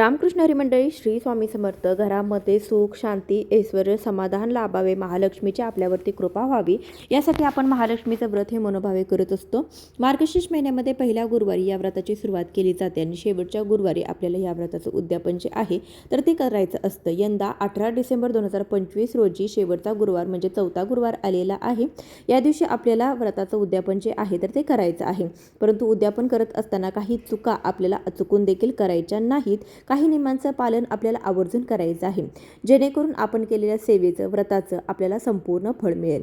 रामकृष्ण हरिमंडळी श्री स्वामी समर्थ घरामध्ये सुख शांती ऐश्वर समाधान लाभावे. महालक्ष्मीची आपल्यावरती कृपा व्हावी. यासाठी आपण महालक्ष्मीचं व्रत हे मनोभावे करत असतो. मार्गशीर्ष महिन्यामध्ये पहिल्या गुरुवारी या व्रताची सुरुवात केली जाते आणि शेवटच्या गुरुवारी आपल्याला या व्रताचं उद्यापन जे आहे तर ते करायचं असतं. यंदा अठरा डिसेंबर दोन हजार पंचवीस रोजी शेवटचा गुरुवार म्हणजे चौथा गुरुवार आलेला आहे. या दिवशी आपल्याला व्रताचं उद्यापन जे आहे तर ते करायचं आहे. परंतु उद्यापन करत असताना काही चुका आपल्याला चुकून देखील करायच्या नाहीत. काही नियमांचं पालन आपल्याला आवर्जून करायचं आहे. जेणेकरून आपण केलेल्या सेवेचं व्रताचं आपल्याला संपूर्ण फळ मिळेल.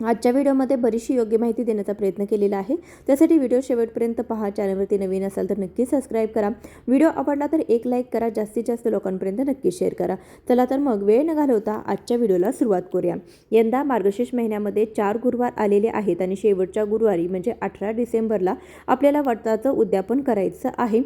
आजच्या व्हिडिओमध्ये बरीचशी योग्य माहिती देण्याचा प्रयत्न केलेला आहे. त्यासाठी व्हिडिओ शेवटपर्यंत पहा. चॅनलवरती नवीन असाल तर नक्की सबस्क्राईब करा. व्हिडिओ आवडला तर एक लाईक करा. जास्तीत जास्त लोकांपर्यंत नक्की शेअर करा. चला तर मग वेळ न घालवता आजच्या व्हिडिओला सुरुवात करूया. यंदा मार्गशीर्ष महिन्यामध्ये चार गुरुवार आलेले आहेत आणि शेवटच्या गुरुवारी म्हणजे अठरा डिसेंबरला आपल्याला व्रताचं उद्यापन करायचं आहे.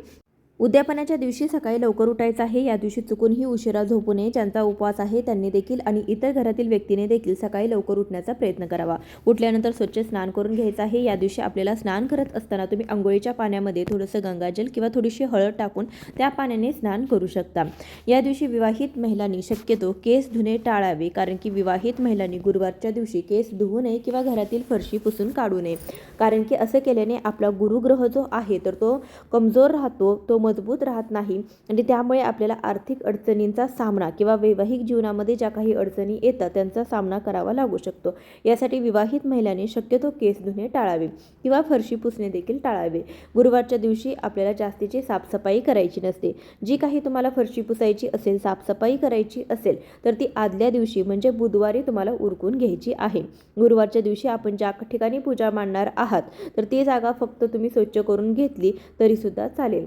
उद्यापनाच्या दिवशी सकाळी लवकर उठायचं आहे. या दिवशी चुकूनही उशिरा झोपू नये. ज्यांचा उपवास आहे त्यांनी देखील आणि इतर घरातील व्यक्तीने देखील सकाळी लवकर उठण्याचा प्रयत्न करावा. उठल्यानंतर स्वच्छ स्नान करून घ्यायचं आहे. या दिवशी आपल्याला स्नान करत असताना तुम्ही आंघोळीच्या पाण्यामध्ये थोडंसं गंगाजल किंवा थोडीशी हळद टाकून त्या पाण्याने स्नान करू शकता. या दिवशी विवाहित महिलांनी शक्यतो केस धुणे टाळावे कारण की विवाहित महिलांनी गुरुवारच्या दिवशी केस धुवू नये किंवा घरातील फरशी पुसून काढू नये. कारण की असं केल्याने आपला गुरुग्रह जो आहे तर तो कमजोर राहतो तो मजबूत राहत नाही आणि त्यामुळे आपल्याला आर्थिक अडचणींचा सामना किंवा वैवाहिक जीवनामध्ये ज्या काही अडचणी येतात त्यांचा सामना करावा लागू शकतो. यासाठी विवाहित महिलांनी शक्यतो केस धुणे टाळावे किंवा फरशी पुसणे देखील टाळावे. गुरुवारच्या दिवशी आपल्याला जास्तीची साफसफाई करायची नसते. जी काही तुम्हाला फरशी पुसायची असेल साफसफाई करायची असेल तर ती आदल्या दिवशी म्हणजे बुधवारी तुम्हाला उरकून घ्यायची आहे. गुरुवारच्या दिवशी आपण ज्या ठिकाणी पूजा मांडणार आहात तर ती जागा फक्त तुम्ही स्वच्छ करून घेतली तरीसुद्धा चालेल.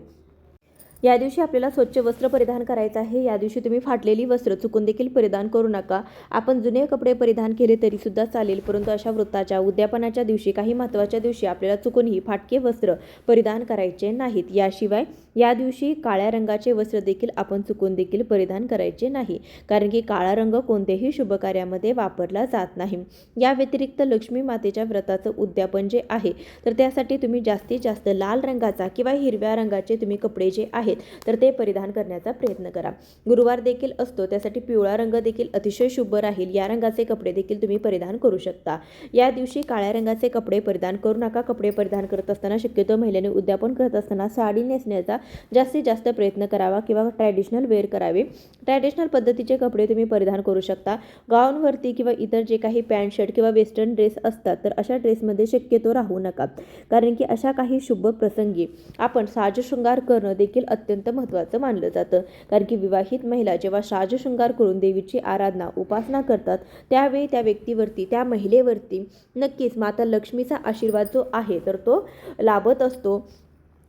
या दिवशी आपल्याला स्वच्छ वस्त्र परिधान करायचं आहे. या दिवशी तुम्ही फाटलेली वस्त्र चुकून देखील परिधान करू नका. आपण जुने कपडे परिधान केले तरीसुद्धा चालेल परंतु अशा वृत्ताच्या उद्यापनाच्या दिवशी काही महत्त्वाच्या दिवशी आपल्याला चुकूनही फाटके वस्त्र परिधान करायचे नाहीत. याशिवाय या दिवशी काळ्या रंगाचे वस्त्र देखील आपण चुकून देखील परिधान करायचे नाही कारण की काळा रंग कोणत्याही शुभ कार्यामध्ये वापरला जात नाही. या व्यतिरिक्त लक्ष्मी मातेच्या व्रताचं उद्यापन जे आहे तर त्यासाठी तुम्ही जास्तीत जास्त लाल रंगाचा किंवा हिरव्या रंगाचे तुम्ही कपडे जे आहेत तर ते परिधान करण्याचा प्रयत्न करा. गुरुवार देखील असतो त्यासाठी पिवळा रंग देखील अतिशय शुभ राहील. या रंगाचे कपडे देखील तुम्ही परिधान करू शकता. या दिवशी काळ्या रंगाचे कपडे परिधान करू नका. कपडे परिधान करत असताना शक्यतो महिलेने उद्यापन करत असताना साडी नेसण्याचा जास्तीत जास्त प्रयत्न करावा किंवा ट्रॅडिशनल वेअर करावे. ट्रॅडिशनल पद्धतीचे कपडे तुम्ही परिधान करू शकता. गाऊनवरती किंवा इतर जे काही पॅन्ट शर्ट किंवा वेस्टर्न ड्रेस असतात तर अशा ड्रेसमध्ये शक्यतो राहू नका. कारण की अशा काही शुभ प्रसंगी आपण साजशृंगार करणं देखील अत्यंत महत्त्वाचं मानलं जातं. कारण की विवाहित महिला जेव्हा साजशृंगार करून देवीची आराधना उपासना करतात त्यावेळी त्या व्यक्तीवरती त्या महिलेवरती नक्कीच माता लक्ष्मीचा आशीर्वाद जो आहे तर तो लाभत असतो.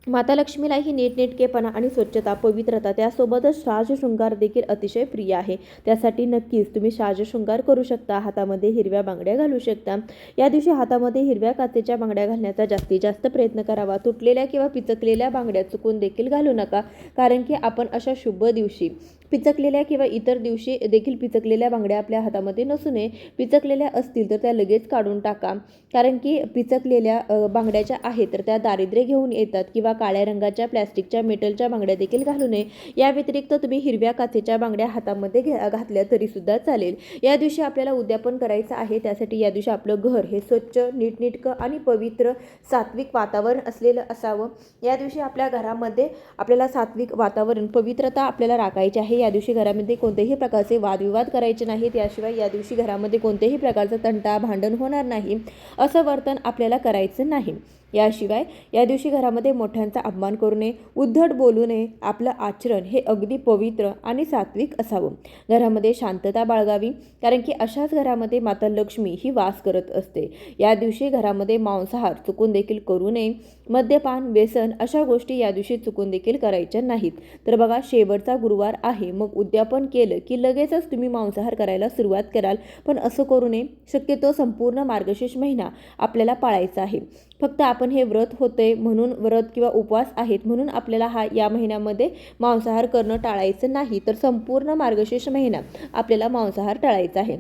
माता लक्ष्मीला ही नीटनेटकेपणा आणि स्वच्छता पवित्रता त्यासोबतच शृंगार देखील अतिशय प्रिय आहे. त्यासाठी नक्कीच तुम्ही शृंगार करू शकता. हातामध्ये हिरव्या बांगड्या घालू शकता. या दिवशी हातामध्ये हिरव्या काचेच्या बांगड्या घालण्याचा जास्तीत जास्त प्रयत्न करावा. तुटलेल्या किंवा पिचकलेल्या बांगड्या चुकून देखील घालू नका कारण की आपण अशा शुभ दिवशी पिचकलेल्या किंवा इतर दिवशी देखील पिचकलेल्या बांगड्या आपल्या हातामध्ये नसू नये पिचकलेल्या असतील तर त्या लगेच काढून टाका. कारण की पिचकलेल्या बांगड्याच्या बांगड्या ज्या आहेत तर त्या दारिद्र्य घेऊन येतात किंवा काळ्या रंगाच्या प्लॅस्टिकच्या मेटलच्या बांगड्या देखील घालू नये. या व्यतिरिक्त तुम्ही हिरव्या काचेच्या बांगड्या हातामध्ये घ्या घातल्या तरीसुद्धा चालेल. या दिवशी आपल्याला उद्यापन करायचं आहे त्यासाठी या दिवशी आपलं घर हे स्वच्छ नीटनेटकं आणि पवित्र सात्विक वातावरण असलेलं असावं. या दिवशी आपल्या घरामध्ये आपल्याला सात्विक वातावरण पवित्रता आपल्याला राखायची आहे. या दिवशी घरामध्ये कोणत्याही प्रकारचे वादविवाद करायचे नाहीत. याशिवाय या दिवशी घरामध्ये कोणत्याही प्रकारचं तंटा भांडण होणार नाही. असं वर्तन आपल्याला करायचं नाही. याशिवाय या दिवशी घरामध्ये मोठ्यांचा अपमान करू नये उद्धट बोलू नये. आपलं आचरण हे अगदी पवित्र आणि सात्विक असावं. घरामध्ये शांतता बाळगावी कारण की अशाच घरामध्ये माता लक्ष्मी ही वास करत असते. या दिवशी घरामध्ये मांसाहार चुकून देखील करू नये. मद्यपान व्यसन अशा गोष्टी या दिवशी चुकून देखील करायच्या नाहीत. तर बघा शेवटचा गुरुवार आहे. मग उद्यापन केलं की लगेचच तुम्ही मांसाहार करायला सुरुवात कराल. पण असं करू नये. शक्यतो संपूर्ण मार्गशीर्ष महिना आपल्याला पाळायचा आहे. फक्त आपण हे व्रत होते म्हणून व्रत किंवा उपवास आहेत म्हणून आपल्याला हा या महिन्यामध्ये मांसाहार करणं टाळायचं नाही. तर संपूर्ण मार्गशीर्ष महिना आपल्याला मांसाहार टाळायचा आहे.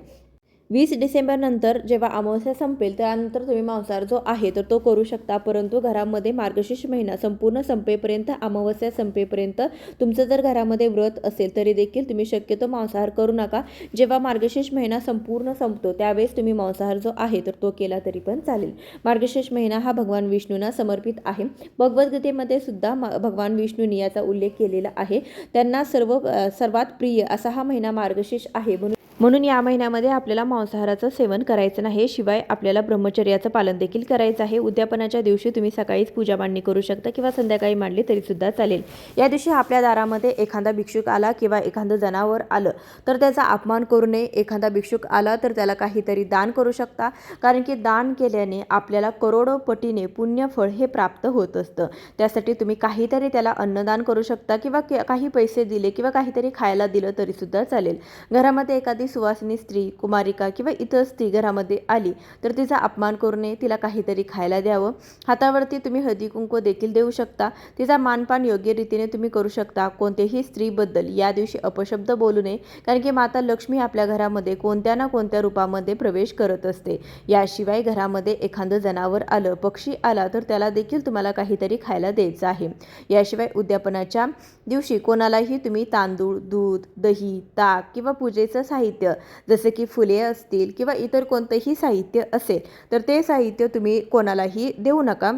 वीस डिसेंबरनंतर जेव्हा अमावस्या संपेल त्यानंतर तुम्ही मांसाहार जो आहे तर तो करू शकता. परंतु घरामध्ये मार्गशीर्ष महिना संपूर्ण संपेपर्यंत अमावस्या संपेपर्यंत तुमचं जर घरामध्ये व्रत असेल तरी देखील तुम्ही शक्यतो मांसाहार करू नका. जेव्हा मार्गशीर्ष महिना संपूर्ण संपतो त्यावेळेस तुम्ही मांसाहार जो आहे तर तो केला तरी पण चालेल. मार्गशीर्ष महिना हा भगवान विष्णूंना समर्पित आहे. भगवद्गीतेमध्ये सुद्धा भगवान विष्णूंनी याचा उल्लेख केलेला आहे. त्यांना सर्व सर्वात प्रिय असा हा महिना मार्गशीर्ष आहे. म्हणून म्हणून या महिन्यामध्ये आपल्याला मांसाहाराचं सेवन करायचं नाही शिवाय आपल्याला ब्रह्मचर्याचं पालन देखील करायचं आहे. उद्यापनाच्या दिवशी तुम्ही सकाळीच पूजा मांडणी करू शकता किंवा संध्याकाळी मांडली तरीसुद्धा चालेल. या दिवशी आपल्या दारामध्ये एखादा भिक्षुक आला किंवा एखादं जनावर आलं तर त्याचा अपमान करू नये. एखादा भिक्षुक आला तर त्याला काहीतरी दान करू शकता कारण की दान केल्याने आपल्याला करोडो पटीने पुण्यफळ हे प्राप्त होत असतं. त्यासाठी तुम्ही काहीतरी त्याला अन्नदान करू शकता किंवा के- काही पैसे दिले किंवा काहीतरी खायला दिलं तरीसुद्धा चालेल. घरामध्ये एखादी सुवासिनी स्त्री कुमारिका किंवा इतर स्त्री घरामध्ये आली तर तिचा अपमान करू नये तिला काहीतरी खायला द्यावं. हातावरती तुम्ही हळदी कुंकू देखील देऊ शकता. तिचा मानपान योग्य रीतीने तुम्ही करू शकता. कोणत्याही स्त्रीबद्दल या दिवशी अपशब्द बोलू नये कारण की माता लक्ष्मी आपल्या घरामध्ये कोणत्या ना कोणत्या रूपामध्ये प्रवेश करत असते. याशिवाय घरामध्ये एखादं जनावर आलं पक्षी आला तर त्याला देखील तुम्हाला काहीतरी खायला द्यायचं आहे. याशिवाय उद्यापनाच्या दिवशी कोणालाही तुम्ही तांदूळ दूध दही ताक किंवा पूजेचं साहित्य जसे की फुले असतील किंवा इतर कोणतंही साहित्य असेल तर ते साहित्य तुम्ही कोणालाही देऊ नका.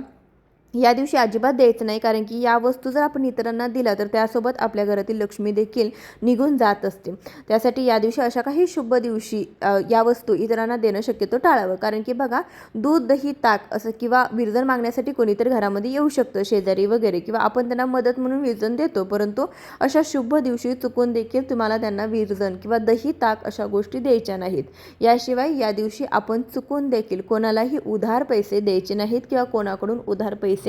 या दिवशी अजिबात द्यायचं नाही कारण की या वस्तू जर आपण इतरांना दिल्या तर त्यासोबत आपल्या घरातील लक्ष्मी देखील निघून जात असते. त्यासाठी या दिवशी अशा काही शुभ दिवशी या वस्तू इतरांना देणं शक्यतो टाळावं. कारण की बघा दूध दही ताक असं किंवा विरजन मागण्यासाठी कोणीतरी घरामध्ये येऊ शकतं शेजारी वगैरे किंवा आपण त्यांना मदत म्हणून विरजन देतो. परंतु अशा शुभ दिवशी चुकून देखील तुम्हाला त्यांना विरजन किंवा दही ताक अशा गोष्टी द्यायच्या नाहीत. याशिवाय या दिवशी आपण चुकून देखील कोणालाही उधार पैसे द्यायचे नाहीत किंवा कोणाकडून उधार पैसे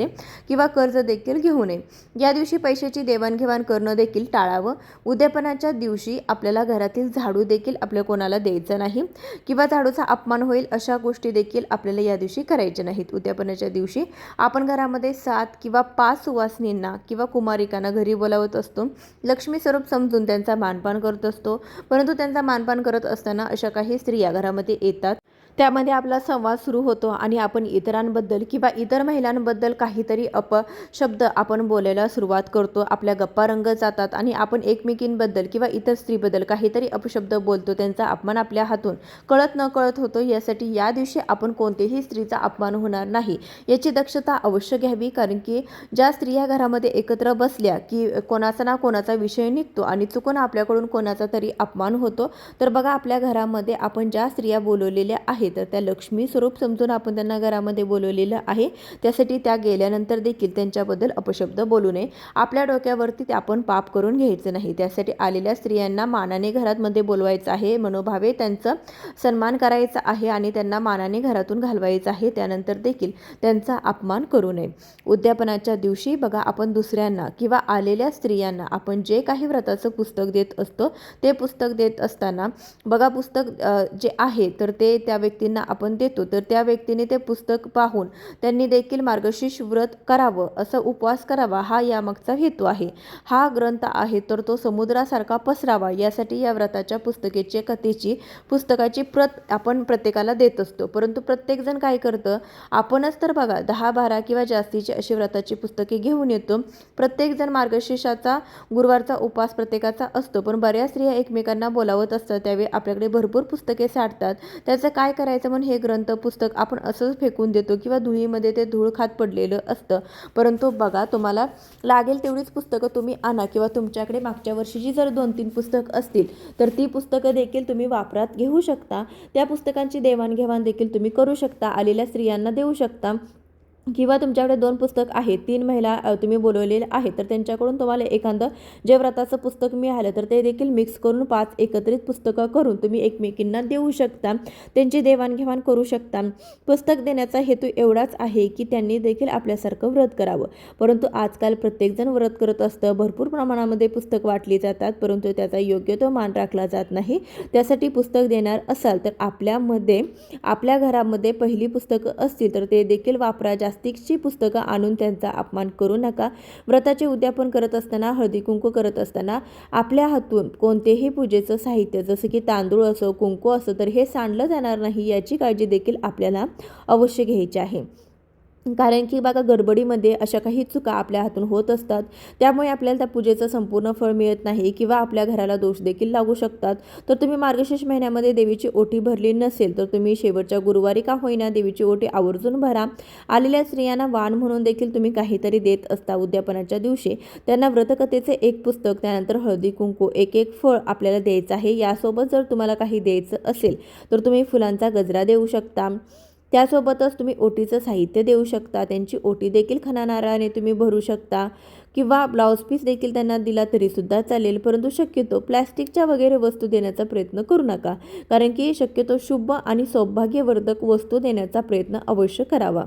किंवा कर्ज देखील घेऊ नये. या दिवशी पैशाची देवाणघेवाण करणं देखील टाळावं. उद्यापनाच्या दिवशी आपल्याला घरातील झाडू देखील आपल्या कोणाला द्यायचं नाही किंवा झाडूचा अपमान होईल अशा गोष्टी देखील आपल्याला या दिवशी करायच्या नाहीत. उद्यापनाच्या दिवशी आपण घरामध्ये सात किंवा पाच सुवासनींना किंवा कुमारिकांना घरी बोलावत असतो. लक्ष्मी स्वरूप समजून त्यांचा मानपान करत असतो. परंतु त्यांचा मानपान करत असताना अशा काही स्त्रिया घरामध्ये येतात. त्यामध्ये आपला संवाद सुरू होतो आणि आपण इतरांबद्दल किंवा इतर महिलांबद्दल काहीतरी अपशब्द आपण बोलायला सुरुवात करतो. आपल्या गप्पा रंगत जातात आणि आपण एकमेकींबद्दल किंवा इतर स्त्रीबद्दल काहीतरी अपशब्द बोलतो. त्यांचा अपमान आपल्या हातून कळत न कळत होतो. यासाठी या दिवशी आपण कोणतेही स्त्रीचा अपमान होणार नाही. याची दक्षता अवश्य घ्यावी कारण की ज्या स्त्रिया घरामध्ये एकत्र बसल्या की कोणाचा ना कोणाचा विषय निघतो आणि चुकून आपल्याकडून कोणाचा तरी अपमान होतो. तर बघा आपल्या घरामध्ये आपण ज्या स्त्रिया बोलवलेल्या आहेत तर त्या लक्ष्मी स्वरूप समजून आपण त्यांना घरामध्ये बोलवलेलं आहे. त्यासाठी त्या गेल्यानंतर देखील त्यांच्याबद्दल अपशब्द बोलू नये. आपल्या डोक्यावरती ते आपण पाप करून घ्यायचं नाही. त्यासाठी आलेल्या स्त्रियांना मानाने घरातमध्ये बोलवायचं आहे. मनोभावे त्यांचं सन्मान करायचा आहे आणि त्यांना मानाने घरातून घालवायचं आहे. त्यानंतर देखील त्यांचा अपमान करू नये. उद्यापनाच्या दिवशी बघा आपण दुसऱ्यांना किंवा आलेल्या स्त्रियांना आपण जे काही व्रताचं पुस्तक देत असतो ते पुस्तक देत असताना बघा पुस्तक जे आहे तर ते त्या व्यक्ती व्यक्तींना आपण देतो तर त्या व्यक्तीने ते पुस्तक पाहून त्यांनी देखील मार्गशीर्ष व्रत करावं असं उपवास करावा हा यामागचा हेतू आहे. हा ग्रंथ आहे तर तो समुद्रासारखा पसरावा यासाठी या व्रताच्या पुस्तकेची कथेची पुस्तकाची प्रत आपण प्रत्येकाला देत असतो. परंतु प्रत्येकजण काय करतं आपणच तर बघा दहा बारा किंवा जास्तीची अशी व्रताची पुस्तके घेऊन येतो. प्रत्येकजण मार्गशीर्षाचा गुरुवारचा उपवास प्रत्येकाचा असतो पण बऱ्याच स्त्रिया एकमेकांना बोलावत असतात त्यावेळी आपल्याकडे भरपूर पुस्तके साठतात. त्याचं काय करायचं म्हणून हे ग्रंथ पुस्तक आपण असंच फेकून देतो किंवा धुळीमध्ये ते धूळ खात पडलेलं असतं. परंतु बघा तुम्हाला लागेल तेवढीच पुस्तकं तुम्ही आणा किंवा तुमच्याकडे मागच्या वर्षीची जर दोन तीन पुस्तक असतील तर ती पुस्तकं देखील तुम्ही वापरात घेऊ शकता. त्या पुस्तकांची देवाणघेवाण देखील तुम्ही करू शकता. आलेल्या स्त्रियांना देऊ शकता. किंवा तुमच्याकडे दोन पुस्तक आहेत तीन महिला तुम्ही बोलवलेले आहेत तर त्यांच्याकडून तुम्हाला एखादं जे व्रताचं पुस्तक मिळालं तर ते देखील मिक्स करून पाच एकत्रित पुस्तकं करून तुम्ही एकमेकींना देऊ शकता त्यांची देवाणघेवाण करू शकता. पुस्तक देण्याचा हेतू एवढाच आहे की त्यांनी देखील आपल्यासारखं व्रत करावं. परंतु आजकाल प्रत्येकजण व्रत करत असतं भरपूर प्रमाणामध्ये पुस्तक वाटली जातात परंतु त्याचा योग्य तो मान राखला जात नाही. त्यासाठी पुस्तक देणार असाल तर आपल्यामध्ये आपल्या घरामध्ये पहिली पुस्तकं असतील तर ते देखील वापरा जास्त नास्तिकची पुस्तकं आणून त्यांचा अपमान करू नका. व्रताचे उद्यापन करत असताना हळदी कुंकू करत असताना आपल्या हातून कोणतेही पूजेचं साहित्य जसं की तांदूळ असो कुंकू असो तर हे सांडलं जाणार नाही याची काळजी देखील आपल्याला अवश्य घ्यायची आहे. कारण की बघा गडबडीमध्ये अशा काही चुका आपल्या हातून होत असतात. त्यामुळे आपल्याला त्या पूजेचं संपूर्ण फळ मिळत नाही किंवा आपल्या घराला दोष देखील लागू शकतात. तर तुम्ही मार्गशीर्ष महिन्यामध्ये देवीची ओटी भरली नसेल तर तुम्ही शेवटच्या गुरुवारी का होईना देवीची ओटी आवर्जून भरा. आलेल्या स्त्रियांना वाण म्हणून देखील तुम्ही काहीतरी देत असता उद्यापनाच्या दिवशी. त्यांना व्रतकथेचे एक पुस्तक त्यानंतर हळदी कुंकू एक एक फळ आपल्याला द्यायचं आहे. यासोबत जर तुम्हाला काही द्यायचं असेल तर तुम्ही फुलांचा गजरा देऊ शकता. त्यासोबतच तुम्ही ओटीचं साहित्य देऊ शकता त्यांची ओटी देखील खणानाराने तुम्ही भरू शकता किंवा ब्लाऊज पीस देखील त्यांना दिला तरीसुद्धा चालेल परंतु शक्यतो प्लॅस्टिकच्या वगैरे वस्तू देण्याचा प्रयत्न करू नका कारण की शक्यतो शुभ आणि सौभाग्यवर्धक वस्तू देण्याचा प्रयत्न अवश्य करावा.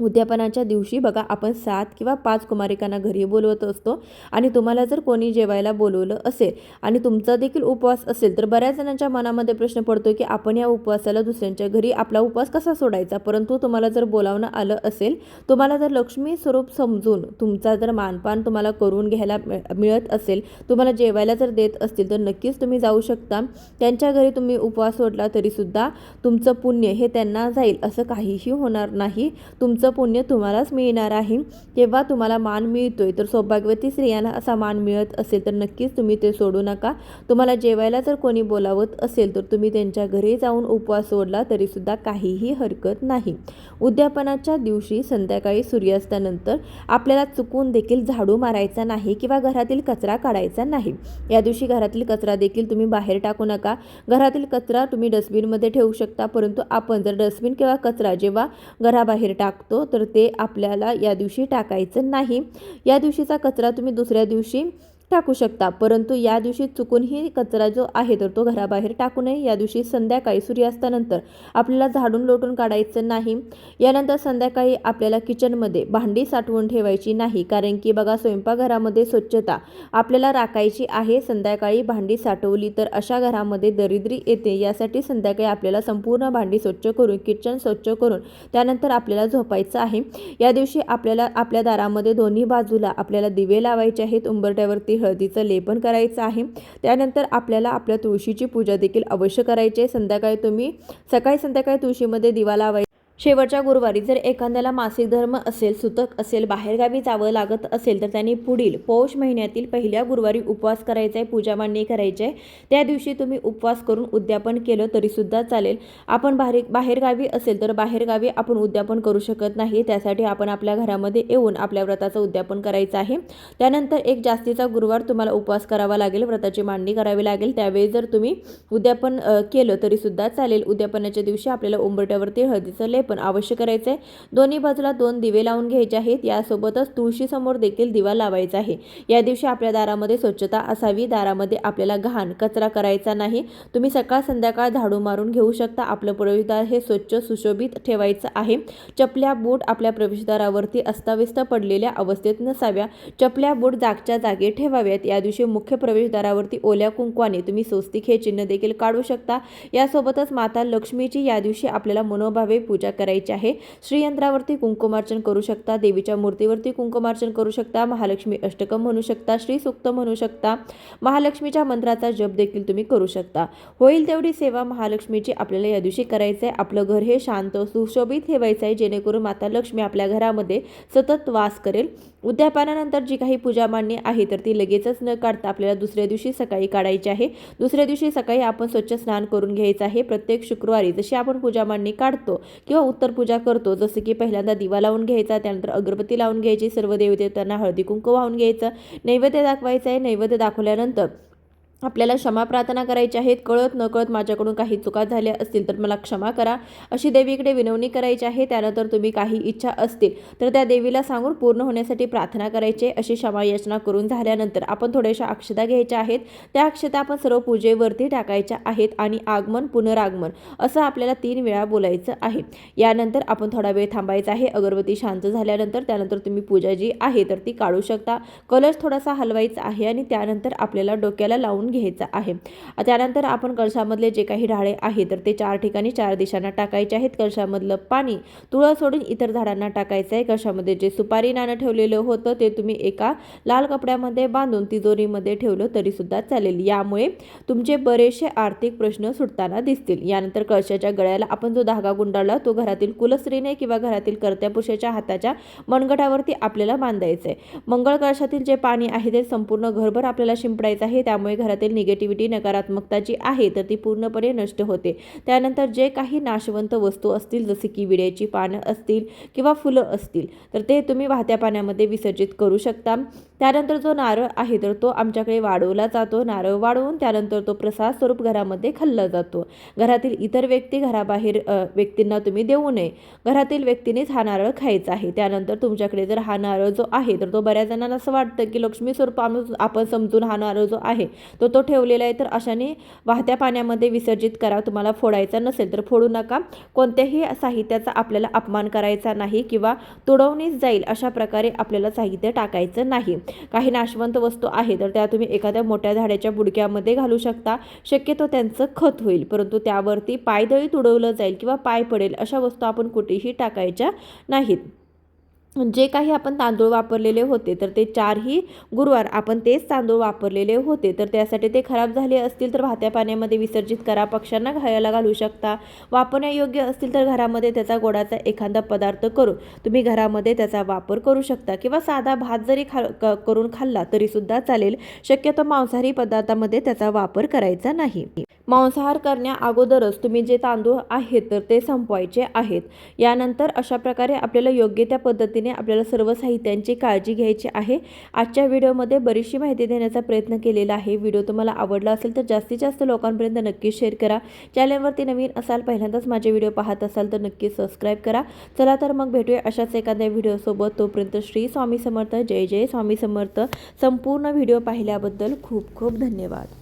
उद्यापनाच्या दिवशी बघा आपण सात किंवा पाच कुमारिकांना घरी बोलवत असतो आणि तुम्हाला जर कोणी जेवायला बोलवलं असेल आणि तुमचा देखील उपवास असेल तर बऱ्याच जणांच्या मनामध्ये प्रश्न पडतो की आपण या उपवासाला दुसऱ्यांच्या घरी आपला उपवास कसा सोडायचा? परंतु तुम्हाला जर बोलावणं आलं असेल तुम्हाला जर लक्ष्मी स्वरूप समजून तुमचा जर मानपान तुम्हाला करून घ्यायला मिळत असेल तुम्हाला जेवायला जर देत असतील तर नक्कीच तुम्ही जाऊ शकता. त्यांच्या घरी तुम्ही उपवास सोडला तरीसुद्धा तुमचं पुण्य हे त्यांना जाईल असं काहीही होणार नाही. तुमचं पुण्य तुम्हालाच मिळणार आहे. तेव्हा तुम्हाला मान मिळतोय तर सौभाग्यवती स्त्रियांना असा मान मिळत असेल तर नक्कीच तुम्ही ते सोडू नका. तुम्हाला जेवायला जर कोणी बोलावत असेल तर तुम्ही त्यांच्या घरी जाऊन उपवास सोडला तरीसुद्धा काहीही हरकत नाही. उद्यापनाच्या दिवशी संध्याकाळी सूर्यास्तानंतर आपल्याला चुकून देखील झाडू मारायचा नाही किंवा घरातील कचरा काढायचा नाही. या दिवशी घरातील कचरा देखील तुम्ही बाहेर टाकू नका. घरातील कचरा तुम्ही डस्टबिनमध्ये ठेवू शकता परंतु आपण जर डस्टबिन किंवा कचरा जेव्हा घराबाहेर टाकतो तर ते आपल्याला या दिवशी टाकायचं नाही. या दिवशीचा कचरा तुम्ही दुसऱ्या दिवशी टाकू शकता. परंतु या दिवशी चुकूनही कचरा जो आहे तर तो घराबाहेर टाकू नये. या दिवशी संध्याकाळी सूर्यास्तानंतर आपल्याला झाडून लोटून काढायचं नाही. यानंतर संध्याकाळी आपल्याला किचनमध्ये भांडी साठवून ठेवायची नाही. कारण की बघा स्वयंपाकघरामध्ये स्वच्छता आपल्याला राखायची आहे. संध्याकाळी भांडी साठवली तर अशा घरामध्ये दरिद्री येते. यासाठी संध्याकाळी आपल्याला संपूर्ण भांडी स्वच्छ करून किचन स्वच्छ करून त्यानंतर आपल्याला झोपायचं आहे. या दिवशी आपल्याला आपल्या दारामध्ये दोन्ही बाजूला आपल्याला दिवे लावायचे आहेत. उंबरट्यावरती हळदीचं लेपन करायचं आहे. त्यानंतर आपल्याला आपल्या तुळशीची पूजा देखील अवश्य करायची आहे. संध्याकाळी तुम्ही सकाळी संध्याकाळी तुळशीमध्ये दिवा लावायचा. शेवटच्या गुरुवारी जर एखाद्याला मासिक धर्म असेल सुतक असेल बाहेरगावी जावं लागत असेल तर त्यांनी पुढील पौष महिन्यातील पहिल्या गुरुवारी उपवास करायचा आहे पूजा मांडणी करायची. आहे त्या दिवशी तुम्ही उपवास करून उद्यापन केलं तरीसुद्धा चालेल. आपण बाहेर बाहेरगावी असेल तर बाहेरगावी आपण उद्यापन करू शकत नाही. त्यासाठी आपण आपल्या घरामध्ये येऊन आपल्या व्रताचं उद्यापन करायचं आहे. त्यानंतर एक जास्तीचा गुरुवार तुम्हाला उपवास करावा लागेल व्रताची मांडणी करावी लागेल. त्यावेळी जर तुम्ही उद्यापन केलं तरीसुद्धा चालेल. उद्यापनाच्या दिवशी आपल्याला उंबरट्यावरती हळदीचं लेप लेपन अवश्य करायचं आहे दोन्ही बाजूला दोन दिवे लावून घ्यायचे आहेत. यासोबतच तुळशीसमोर देखील दिवा लावायचा आहे. या दिवशी आपल्या दारामध्ये स्वच्छता असावी. दारामध्ये आपल्याला घाण कचरा करायचा नाही. तुम्ही सकाळ संध्याकाळ झाडू मारून घेऊ शकता. आपलं प्रवेशद्वार हे स्वच्छ सुशोभित ठेवायचं आहे. चपल्या बूट आपल्या प्रवेशद्वारावरती अस्ताव्यस्त पडलेल्या अवस्थेत नसाव्या. चपल्या बूट जागच्या जागी ठेवाव्यात. या दिवशी मुख्य प्रवेशद्वारावरती ओल्या कुंकवाने तुम्ही स्वस्तिक हे चिन्ह देखील काढू शकता. यासोबतच माता लक्ष्मीची या दिवशी आपल्याला मनोभावे पूजा करायची आहे. श्रीयंत्रावरती कुंकुमार्चन करू शकता देवीच्या मूर्तीवरती कुंकुमार्चन करू शकता महालक्ष्मी अष्टकम म्हणू शकता श्री सुक्त म्हणू शकता महालक्ष्मीच्या मंत्राचा जप देखील तुम्ही करू शकता. होईल तेवढी सेवा महालक्ष्मीची आपल्याला या दिवशी करायचं आहे. आपलं घर हे शांत सुशोभित ठेवायचं आहे. जेणेकरून माता लक्ष्मी आपल्या घरामध्ये सतत वास करेल. उद्यापनानंतर जी काही पूजा मांडणी आहे तर ती लगेचच न काढता आपल्याला दुसऱ्या दिवशी सकाळी काढायची आहे. दुसऱ्या दिवशी सकाळी आपण स्वच्छ स्नान करून घ्यायचं आहे. प्रत्येक शुक्रवारी जशी आपण पूजा मांडणी काढतो किंवा उत्तर पूजा करतो. जसं की पहिल्यांदा दिवा लावून घ्यायचा त्यानंतर अगरबत्ती लावून घ्यायची सर्व देवदेवतांना हळदी कुंकू वाहून घ्यायचं नैवेद्य दाखवायचं आहे. नैवेद्य दाखवल्यानंतर आपल्याला क्षमा प्रार्थना करायची आहेत कळत नकळत माझ्याकडून काही चुका झाल्या असतील तर मला क्षमा करा. अशी देवीकडे विनवणी करायची आहे त्यानंतर तुम्ही काही इच्छा असतील तर त्या देवीला सांगून पूर्ण होण्यासाठी प्रार्थना करायची आहे. अशी क्षमा याचना करून झाल्यानंतर आपण थोड्याशा अक्षता घ्यायच्या आहेत. त्या अक्षता आपण सर्व पूजेवरती टाकायच्या आहेत आणि आगमन पुनरागमन असं आपल्याला तीन वेळा बोलायचं आहे. यानंतर आपण थोडा वेळ थांबायचा आहे. अगरबत्ती शांत झाल्यानंतर त्यानंतर तुम्ही पूजा जी आहे तर ती काढू शकता. कलश थोडासा हलवायचा आहे आणि त्यानंतर आपल्याला डोक्याला लावून बांधून घ्यायचा आहे. त्यानंतर आपण कळशामधले जे काही ढाळे आहे तर ते चार ठिकाणी चार दिशांना टाकायचे आहेत. कळशामधलं पाणी तुळस सोडून इतर झाडांना टाकायचं आहे. कळशामध्ये जे सुपारी नाणं ठेवलेलं होतं ते तुम्ही एका लाल कपड्यामध्ये बांधून तिजोरीमध्ये ठेवलं तरीसुद्धा चालेल. यामुळे तुमचे बरेचसे आर्थिक प्रश्न सुटताना दिसतील. यानंतर कळशाच्या गळ्याला आपण जो धागा गुंडाळला तो घरातील कुलस्त्रीने किंवा घरातील कर्त्या पुरुषाच्या हाताच्या मनगटावरती आपल्याला बांधायचं आहे मंगळ कळशातील जे पाणी आहे ते संपूर्ण घरभर आपल्याला शिंपडायचं आहे. त्यामुळे घरात घरातील निगेटिव्हिटी नकारात्मकता जी आहे तर ती पूर्णपणे नष्ट होते. त्यानंतर जे काही नाशवंत वस्तू असतील जसे की विड्याची पानं असतील किंवा फुलं असतील तर ते तुम्ही वाहत्या पाण्यामध्ये विसर्जित करू शकता. त्यानंतर जो नारळ आहे तर तो आमच्याकडे वाढवला जातो. नारळ वाढवून त्यानंतर तो प्रसाद स्वरूप घरामध्ये खाल्ला जातो. घरातील इतर व्यक्ती घराबाहेर व्यक्तींना तुम्ही देऊ नये. घरातील व्यक्तीनेच हा नारळ खायचा आहे. त्यानंतर तुमच्याकडे जर हा नारळ जो आहे तर तो बऱ्याच जणांना असं वाटतं की लक्ष्मी स्वरूप आम्ही आपण समजून हा नारळ जो आहे तो तो ठेवलेला आहे तर अशाने वाहत्या पाण्यामध्ये विसर्जित करा. तुम्हाला फोडायचा नसेल तर फोडू नका. कोणत्याही साहित्याचा आपल्याला अपमान करायचा नाही किंवा तुडवणीच जाईल अशा प्रकारे आपल्याला साहित्य टाकायचं नाही. काही नाशवंत वस्तू आहे तर त्या तुम्ही एखाद्या मोठ्या झाडाच्या बुडक्यामध्ये घालू शकता. शक्यतो त्यांचं खत होईल परंतु त्यावरती पायदळी तुडवलं जाईल किंवा पाय पडेल अशा वस्तू आपण कुठेही टाकायच्या नाहीत. जे काही आपण तांदूळ वापरलेले होते तर ते चारही गुरुवार आपण तेच तांदूळ वापरलेले होते. तर त्यासाठी ते खराब झाले असतील तर वाहत्या पाण्यामध्ये विसर्जित करा पक्ष्यांना खायला घालू शकता. वापरण्यायोग्य असतील तर घरामध्ये त्याचा गोडाचा एखादा पदार्थ करून तुम्ही घरामध्ये त्याचा वापर करू शकता किंवा साधा भात जरी खा क- करून खाल्ला तरीसुद्धा चालेल. शक्यतो मांसाहारी पदार्थामध्ये त्याचा वापर करायचा नाही. मांसाहार करण्या अगोदरच तुम्ही जे तांदूळ आहेत तर ते संपवायचे आहेत. यानंतर अशा प्रकारे आपल्याला योग्य त्या पद्धतीने आपल्याला सर्व साहित्यांची काळजी घ्यायची आहे. आजच्या व्हिडिओमध्ये बरीचशी माहिती देण्याचा प्रयत्न केलेला आहे. व्हिडिओ तुम्हाला आवडला असेल तर जास्तीत जास्त लोकांपर्यंत नक्की शेअर करा. चॅनलवरती नवीन असाल पहिल्यांदाच माझे व्हिडिओ पाहत असाल तर नक्की सबस्क्राईब करा. चला तर मग भेटूया अशाच एखाद्या व्हिडिओसोबत. तोपर्यंत श्री स्वामी समर्थ. जय जय स्वामी समर्थ. संपूर्ण व्हिडिओ पाहिल्याबद्दल खूप खूप धन्यवाद.